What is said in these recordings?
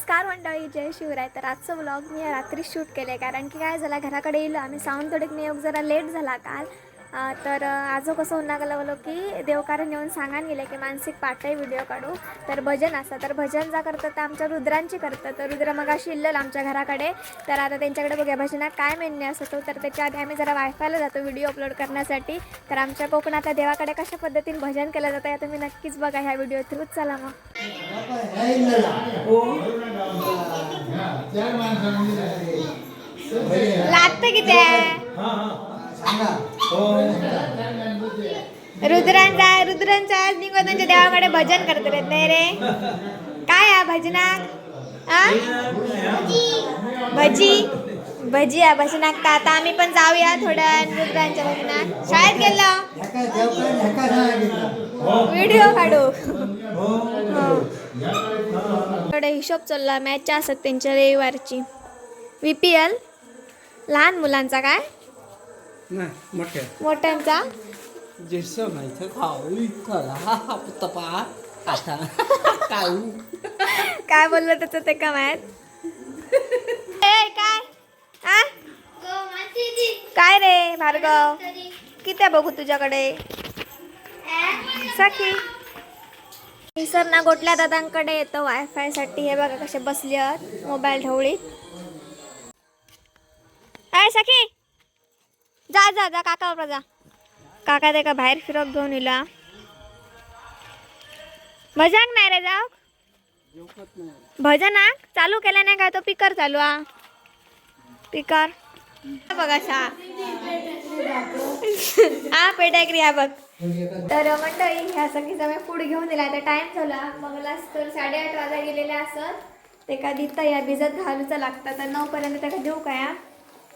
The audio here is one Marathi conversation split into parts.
नमस्कार मंडळी जय शिवराय. तर आजचं ब्लॉग मी रात्री शूट केले कारण की काय झालं घराकडे येलो आम्ही थोडीक नियोग जरा लेट झाला काल. तर आज आजो कसं उन्हा गेलो की देवकारण येऊन सांगान गेले की मानसिक पाठही व्हिडिओ काढू. तर भजन असं तर भजन जा करतात तर आमच्या रुद्रांची करतात. तर रुद्र मग अशी आमच्या घराकडे. तर आता त्यांच्याकडे बघूया. भजनात काय मेन्यू असतो तर त्याच्या आधी आम्ही जरा वायफायला जातो व्हिडिओ अपलोड करण्यासाठी. तर आमच्या कोकणातल्या देवाकडे कशा पद्धतीने भजन केलं जातं या तुम्ही नक्कीच बघा ह्या व्हिडिओ थ्रू. चला मग. लागतं किती आहे? रुद्रांचा रुद्रांचा आज निगोदांच्या देवाकडे भजन करत नाही रे. काय आहे भजनाक? आ? भजी. भजी आहे भजनाक तर आता आम्ही पण जाऊया थोड्या रुद्रांच्या भजनात. शाळेत गेलो? व्हिडिओ काढू. हो. थोडा हिशोब चालला मॅच असत त्यांच्या रविवारची. व्ही पी एल लहान मुलांचा काय? नाही मोठे मोठ्यांचा जेसं माहिती खाऊ तपा आता काऊ काय बोललं त्याचं ते का माहीत काय? काय रे भार्गव? किती बघू तुझ्याकडे? सखी. सर ना गोटल्या दादांकडे येतं वायफायसाठी. हे बघा कसे बसले आहेत मोबाईल ढवळीत. सखी! जा जा जा काका जा. काका ते का बाहेर फिरक घेऊन इला भजन नाही रे जाऊ. भजनाक चालू केलं नाही काय तो? पिकर चालू आ पिकर. बघा सा हा पेटायकरी हा बघ. तर मंडळी ह्या सगळीचा मी फूड घेऊन दिला. आता टाइम झाला. मगलाच तर साडेआठ वाजा गेलेले असत. ते का दिता या भिजत घालूचा लागता तर नऊ पर्यंत देऊ काय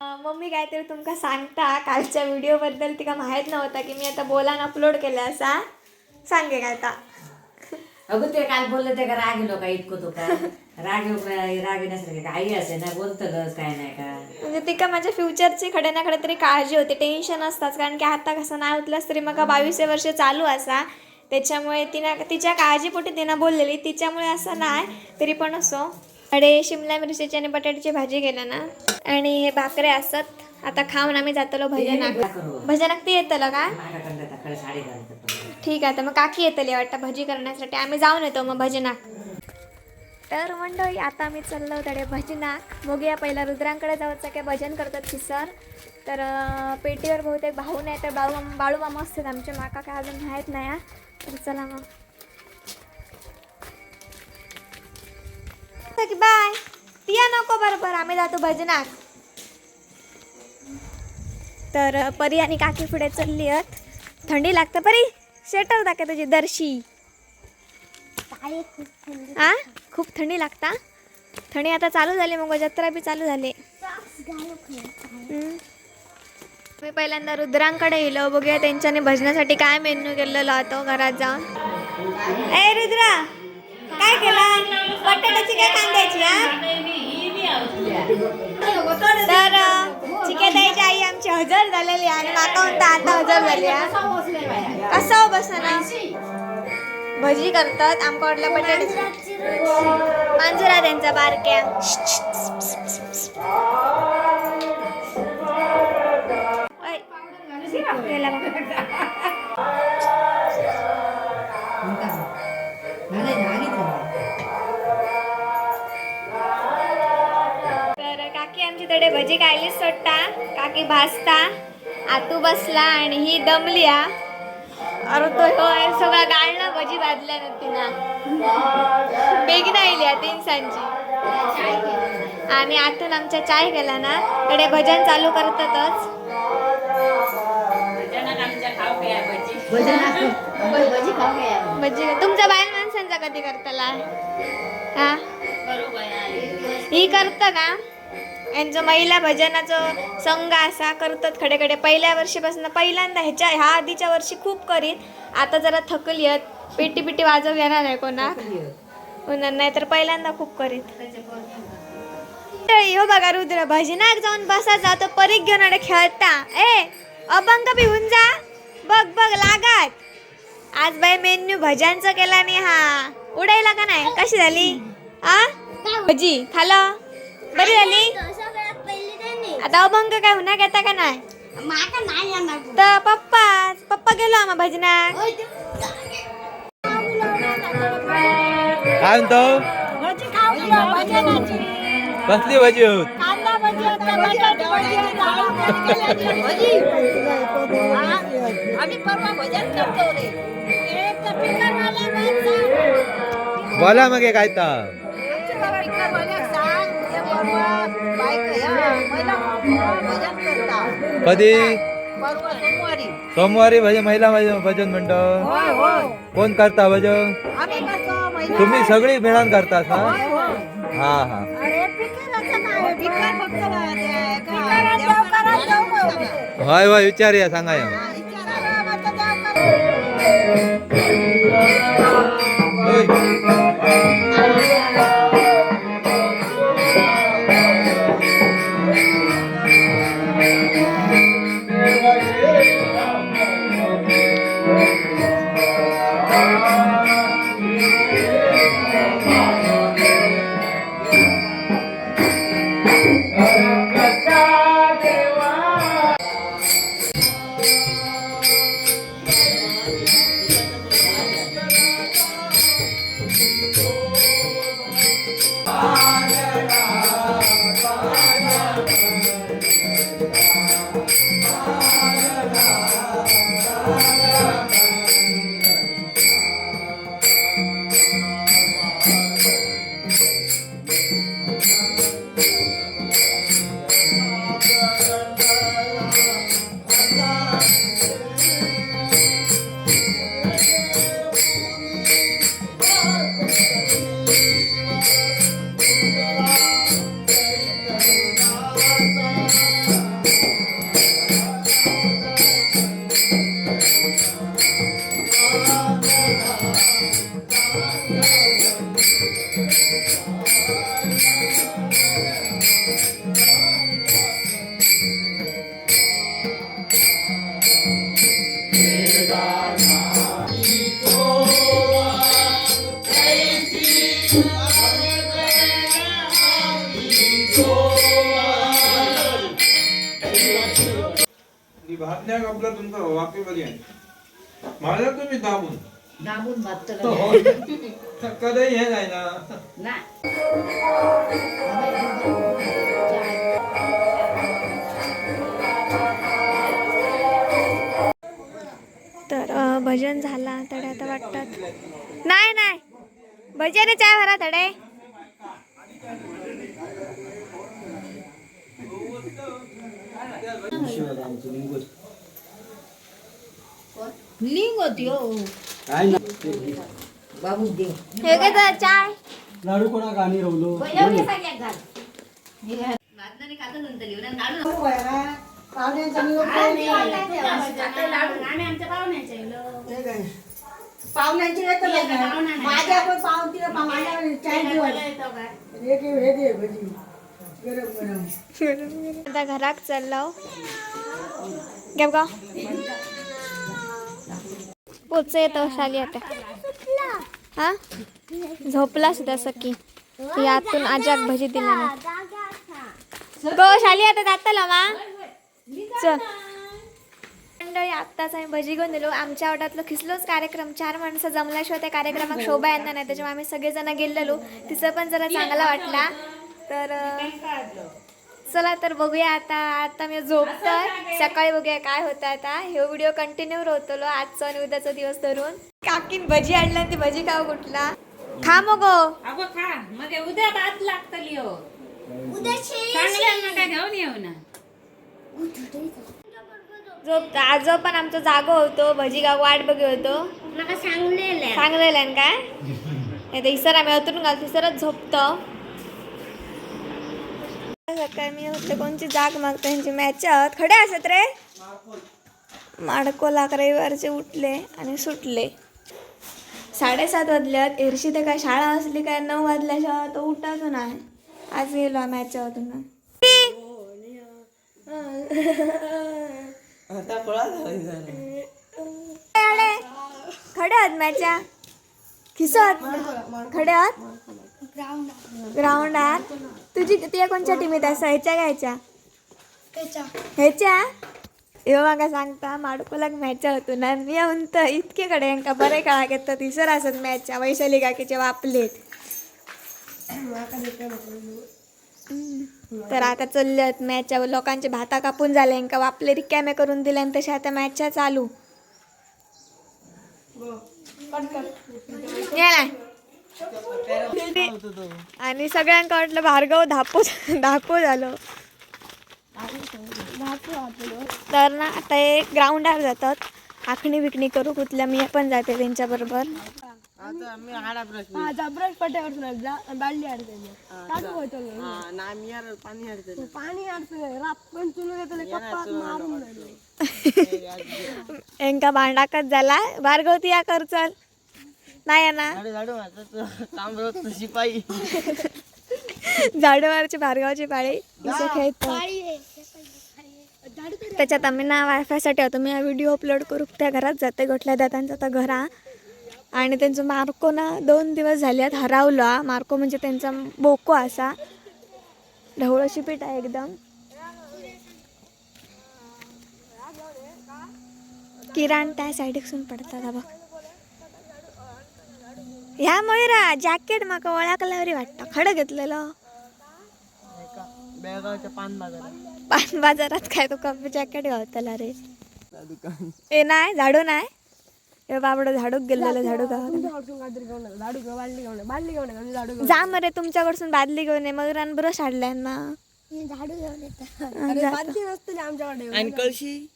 मम्मी काहीतरी तुमका सांगता? कालच्या व्हिडिओ बद्दल तिका माहीत नव्हता की मी आता बोलान अपलोड केलं असा. सांगे काय आता. अगं ते काल बोललं ते का राग येलो का इतकं तो का राग येऊ का राग येण्यासारखे का आई असे ना बोलतं काय नाही का. म्हणजे तिका माझ्या फ्युचरची खडे ना खडे तरी काळजी होती. टेन्शन असताच कारण की आता कसं नाही उतलंच तरी मग बावीस वर्ष चालू असा. त्याच्यामुळे तिनं तिच्या काळजीपोटी तिनं बोललेली. तिच्यामुळे असं नाही तरी पण असो. कडे शिमला मिरचीची आणि बटाट्याची भाजी केल्या ना. आणि हे भाकरे असत आता खाऊन आम्ही जातलो भजनाक. करू. भजनाक ती येतलं का? ठीक आहे तर मग काकी येतली वाटतं भजी करण्यासाठी. आम्ही जाऊन येतो मग भजनाक. तर मंडळी आता आम्ही चाललो तडे भजनाक. बघूया पहिला रुद्रांकडे जाऊचं काय भजन करतात की सर. तर पेटीवर बहुतेक भाऊ नाही तर बाळू बाळू मामा असतात आमचे. माका काय अजून माहीत नाही. तर चला मग. बाय? पिया नको बरोबर आम्ही जातो भजनात. तर परी आणि काकी पुढे चालली आहेत. थंडी लागतं परी? स्वेटर दाखव तुझी दर्शी. आ? खूप थंडी लागता? थंडी आता चालू झाली मग जत्रा बी चालू झाली. मी पहिल्यांदा रुद्रांकडे गेलो बघूया त्यांच्याने भजनासाठी काय मेन्यू केलेला होतो घरात जाऊन. ए रुद्रा! काय केला? बटाट्याची काय कांद्याची हा? तर चिकेताईची आई आमची हजर झालेली आणि माका म्हणता आता हजर झाली हा कसं हो बसना भजी करतात आमका वाटलं बटाट्याची मांजुरा त्यांचा बारक्या. आपल्याला तडे भजी खायलीच सोडता काकी भाजता आतू बसला आणि ही दमली हा अरे तो होय सगळा गाळणं भजी भाजल्या ना तिनं. बेगीन आयली हा तीन सांची आणि आतून आमच्या चाय केला ना कडे भजन चालू करतातच. भजी. तुमच्या बायल माणसांचा कधी करताला? हा? ही करत का? यांचं महिला भजनाचं संघ असा करतात खडे खडे पहिल्या वर्षीपासून पहिल्यांदा ह्याच्या ह्या आधीच्या वर्षी खूप करीत आता जरा थकली आहेत. पेटी पिटी वाजव घेणार आहे कोणा होणार नाही तर पहिल्यांदा खूप करीत हो बघा रुद्र भजनाक जाऊन बसा जातो परीख घेऊन खेळता. ए अभंग बी होऊन जा. बघ बघ लागात. आज बाई मेन्यू भजनचं केला नाही हा. उडायला का नाही? कशी झाली? आ? भजी खालं बरी झाली आता अभंग काय होणार घेता का नाही तर पप्पा पप्पा गेलो आम्हा भजनात काय म्हणतो कसली भाजी होत बोला मग हे काय तर कधी? सोमवारी. भजन महिला भजन भजन म्हणतो. कोण करता भजन? तुम्ही सगळी मिळून करता का हा हा. होय होय विचारूया सांगा या. तुमचा वाक्य पर्यंत मला तुम्ही दाबून. दाबून भात हो. कधी हे नाही ना. ना तर भजन झाला तडे आता वाटतात. नाही नाही. भजन चाय भरा तडे. लिंग होती. हो. बाबू दे. हे काय तर चाय. लाडू कोणा गाणी रवलो? पाहुण्यांची येतं माझ्या पण पाहुणतीला माझ्या चाय हे घे हे घे भजी आता घराक चाललो. घेव का पोच येतो शाली आता. हा? झोपला सुद्धा सकी यातून आजाक भजी दिला नाही. गो शाली आता जाताला मा? चल. मंडळी आत्ताच आम्ही भजी घेऊन दिलो आमच्या वाटातलं खिसलोच कार्यक्रम. चार माणसं जमल्याशिवाय त्या कार्यक्रमात शोभा येणार नाही. त्याच्यामुळे आम्ही सगळेजण गेलेलो. तिचं पण जरा चांगला वाटला. तर चला तर बघूया आता आता मी झोपतोय सकाळी बघूया काय होतं आता. हे व्हिडिओ कंटिन्यू होतलो आजचा आणि उद्याचा दिवस धरून. काकीन भजी आणला ती भजी खाऊ कुठला? खा मग. अगो खा. मग उद्या भात लागतली हो घेऊन येऊ ना. झोप आज पण आमचा जागो होतो. भजी गाव वाट बघी होतो. नका सांगलेलं काय? नाही तर इसर आम्ही अतून घालतो. इसरच झोपतो. सकाळी मी म्हटलं कोणची जाग मागतो त्यांची मॅच खडे असत रे? माडको लाख रविवारचे उठले आणि सुटले. साडेसात वाजल्यात. एरशी ते काय शाळा असली काय नऊ वाजल्याशिवाय तो उठाच नाही. आज गेलो मॅच होतून खडे आहात मॅच्या खिसत खडे आहात. ग्राउंड आहात तुझी तुझ्या कोणत्या टीमीत आहे ह्याच्या घ्यायच्या ह्याच्या? ह्यो म्हाका सांगता माडकोलाक मॅच होतो ना. मी म्हणत इतके कडे यांका बरे काळा घेतात तिसर असत मॅचच्या वैशाली काकीचे वापलेत. तर आता चलल्यात मॅचच्या लोकांचे भाता कापून झाले यांका वापले रिकामे करून दिले आणि तसे आता मॅचच्या चालू. गेलाय आणि सगळ्यांका वाटलं भार्गव धापो धापो झालो. तर ना आता एक ग्राउंडावर जातात. आखणी बिखणी करू कुठल्या मी पण जाते त्यांच्या बरोबर. यांका भांडाकच झाला? भार्गव ती या कर चल नाही ना झाडूवरची भार्गवाची पाळी. खेळतो त्याच्यात आम्ही ना वायफायसाठी होतो मी हा व्हिडिओ अपलोड करू त्या घरात. जाते गोठल्या दादांचा आता घरा आणि त्यांचं मार्को ना दोन दिवस झाले आहेत हरावला. मार्को म्हणजे त्यांचा बोको असा. ढवळशी पीठ आहे एकदम. किराण त्या साईडीसून पडतात बघ. ह्या मयुरा जॅकेट माका ओळखल्यावरी वाटतं. खडं घेतलेलं. पान बाजारात. काय तो कप जॅकेट घालतला रे. ए नाही झाडू नाही. ए बाबड झाडूक गेलेलं झाडू गावात जा मरे तुमच्याकडसून बादली घेऊन ये मग ब्रश हाडलाय ना. आणि कळशी?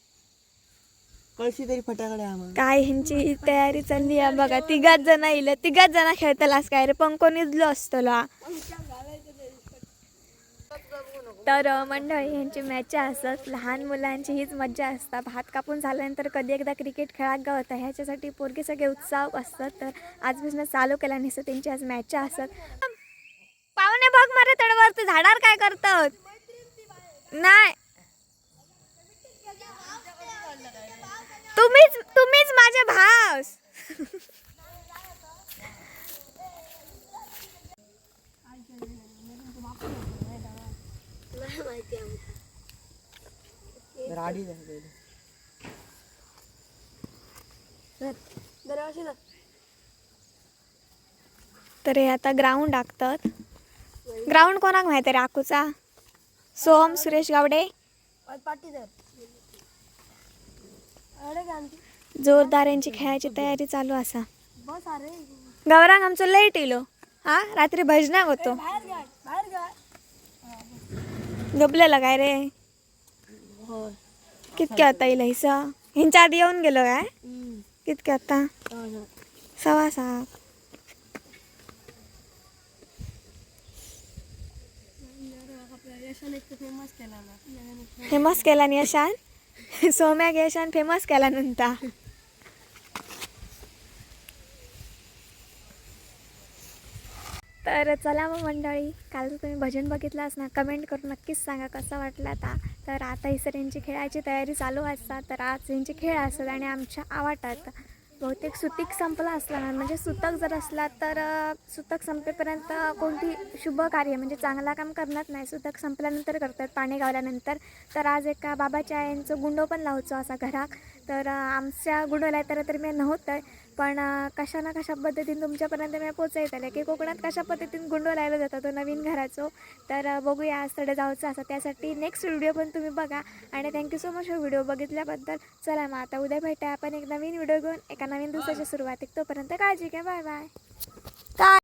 कळशी तरी फटाकडे आम्हाला. काय ह्यांची तयारी चालली आहे बघा. तिघाच जण येईल. तिघाच जण खेळतलास काय रे? पंको निजलो असतो तर मंडळी यांची मॅच असत लहान मुलांची हीच मज्जा असता. भात कापून झाल्यानंतर कधी एकदा क्रिकेट खेळात गावता ह्याच्यासाठी पोरगे सगळे उत्साह असतात. तर आजपासून चालू केला नसतं त्यांची आज मॅच असत पाहुणे बघ मारे तडवर झाडावर काय करतात. नाही. तुम्हीच तुम्हीच माझ्या भास. तर हे आता ग्राउंड टाकतात ग्राउंड कोणाक माहिती रे आकूचा? सोम सुरेश गावडे? जोरदार यांची खेळायची तयारी चालू असा. गौरांग आमचं लेट येलो. हा रात्री भजनाक होतो. झोपलेला काय रे? कितके आता येईल हिसा? ह्यांच्या आधी येऊन गेलो काय? कितके आता? सवा सात फेमस केला नी. यशान सोम्याक यशान? फेमस केला नंतर तर चला मग मंडळी काल तुम्ही भजन बघितलं ना कमेंट करून नक्कीच सांगा कसं वाटलं आता. तर आता ही सर यांची खेळायची तयारी चालू असतात. तर आज यांचे खेळ असतात आणि आमच्या आवाटात बहुतेक सुतीक संपला असला म्हणजे सुतक जर असला तर सुतक संपेपर्यंत कोणती शुभ कार्य म्हणजे चांगला काम करणार नाही. सुतक संपल्यानंतर करतात पाणी गावल्यानंतर. तर आज एका बाबाच्या यांचं गुंडो पण लावचो असा घराक तर आमच्या गुंडोला तर तर मी नव्हतं पण कशा ना कशा पद्धतीने तुमच्यापर्यंत मी पोचायत की कोकणात कशा पद्धतीने गुंडो लायला जातो तो नवीन घराचो? तर बघूया आज थोडं जाऊचं असं. त्यासाठी नेक्स्ट व्हिडिओ पण तुम्ही बघा. आणि thank you so much video बघितल्याबद्दल. चला मग आता उद्या भेटा आपण एक नवीन व्हिडिओ घेऊन एका नवीन दिवसाच्या सुरुवातीक तोपर्यंत काळजी घ्या. बाय बाय काय